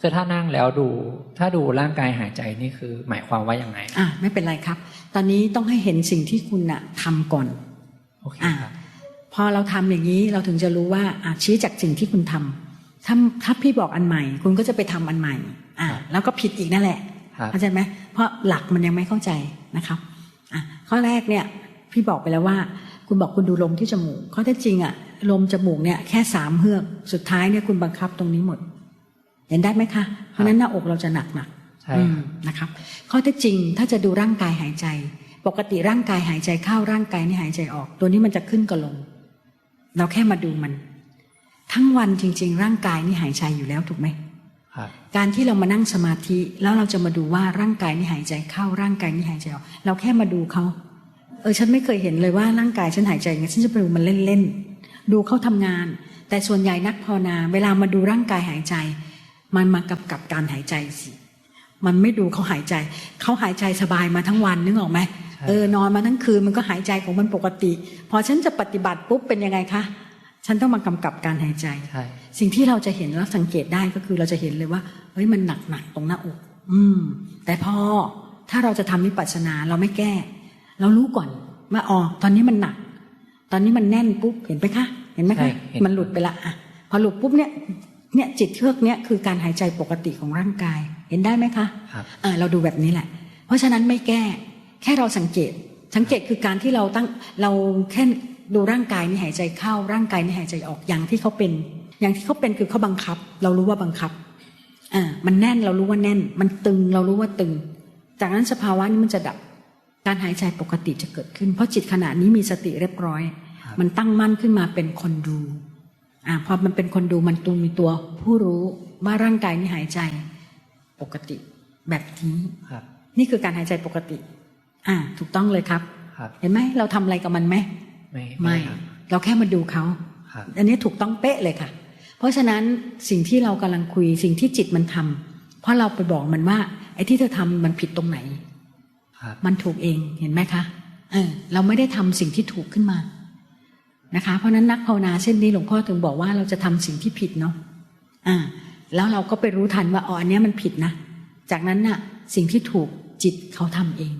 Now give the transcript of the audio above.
คือถ้านั่งแล้วดู ถ้าดูร่างกายหายใจนี่คือ หมายความว่ายังไงอะไม่เป็นไรครับ ตอนนี้ต้องให้เห็นสิ่งที่คุณน่ะทำก่อนโอเคอ่าครับพอเราทำอย่างนี้เราถึงจะรู้ว่าอะชี้จากสิ่งที่คุณทำถ้าถ้าพี่บอกอันใหม่ คุณก็จะไปทำอันใหม่อ่าแล้วก็ผิดอีกนั่นแหละครับเข้าใจไหมเพราะหลักมันยังไม่เข้าใจนะครับอะข้อแรกเนี่ยพี่บอกไปแล้วว่า คุณบอกคุณดูลมที่จมูกข้อเท็จจริงอะลมจมูกเนี่ยแค่สามเฮือกสุดท้ายเนี่ยคุณบังคับตรงนี้หมด เห็นได้ไหมคะ เพราะฉะนั้นหน้าอกเราจะหนักหนักใช่อืคมรับนะครับ ข้อเท็จจริงถ้าจะดูร่างกายหายใจ ปกติร่างกายหายใจเข้าร่างกายนี่หายใจออก ตัวนี้มันจะขึ้นกับลง เราแค่มาดูมัน ทั้งวันจริง ๆ ร่างกายนี่หายใจอยู่แล้วถูกไหมครับการที่เรามานั่งสมาธิแล้วเราจะมาดูว่าร่างกายนี่หายใจเข้าร่างกายนี่หายใจออกเราแค่มาดูเขาเออฉันไม่เคยเห็นเลยว่าร่างกายฉันหายใจอย่างนี้ฉันจะไปดูมันเล่นๆดูเขาทำงาน แต่ส่วนใหญ่นักภาวนา เวลามาดูร่างกายหายใจ มันมากับกับการหายใจสิ มันไม่ดูเขาหายใจ เขาหายใจสบายมาทั้งวันนึกออกไหมใช่เออนอนมาทั้งคืนมันก็หายใจของมันปกติ พอฉันจะปฏิบัติปุ๊บเป็นยังไงคะ ฉันต้องมากำกับการหายใจใช่สิ่งที่เราจะเห็นแล้วสังเกตได้ก็คือเราจะเห็นเลยว่า เฮ้ยมันหนักหนักๆตรงหน้าอก อืม แต่พอถ้าเราจะทำวิปัสสนาเราไม่แก้ เรารู้ก่อนว่าอ๋อตอนนี้มันหนัก ตอนนี้มันแน่นปุ๊บเห็นไหมคะ เห็นไหมใช่คะเห็นมันหลุดไปละอะพอหลุดปุ๊บเนี่ย เนี่ยจิตเทือกเนี่ยคือการหายใจปกติของร่างกาย เห็นได้ไหมคะครับเออเราดูแบบนี้แหละ เพราะฉะนั้นไม่แก้แค่เราสังเกต สังเกตคือการที่เราตั้งเราแค่ดูร่างกายนี่หายใจเข้าร่างกายนี่หายใจออกอย่างที่เขาเป็น อย่างที่เขาเป็นคือเขาบังคับ เรารู้ว่าบังคับอ่ามันแน่นเรารู้ว่าแน่น มันตึงเรารู้ว่าตึง จากนั้นสภาวะนี้มันจะดับการหายใจปกติจะเกิดขึ้น เพราะจิตขณะนี้มีสติเรียบร้อยครับมันตั้งมั่นขึ้นมาเป็นคนดู อ่าพอมันเป็นคนดูมันตูมีตัวผู้รู้ว่าร่างกายนี่หายใจปกติแบบนี้ครับ นี่คือการหายใจปกติ อ่า ถูกต้องเลยครับ ครับ เห็นไหมเราทำอะไรกับมันไหมไม่ไม่ครับเราแค่มาดูเขาครับอันนี้ถูกต้องเป๊ะเลยค่ะ เพราะฉะนั้นสิ่งที่เรากำลังคุยสิ่งที่จิตมันทำเพราะเราไปบอกมันว่า ไอ้ที่เธอทำมันผิดตรงไหนครับมันถูกเองเห็นไหมคะเออเราไม่ได้ทำสิ่งที่ถูกขึ้นมา นะคะ เพราะนั้นนักภาวนาเช่นนี้หลวงพ่อถึงบอกว่าเราจะทำสิ่งที่ผิดเนาะอ่า แล้วเราก็ไปรู้ทันว่าอ๋ออันนี้มันผิดนะ จากนั้นน่ะ สิ่งที่ถูกจิตเขาทำเอง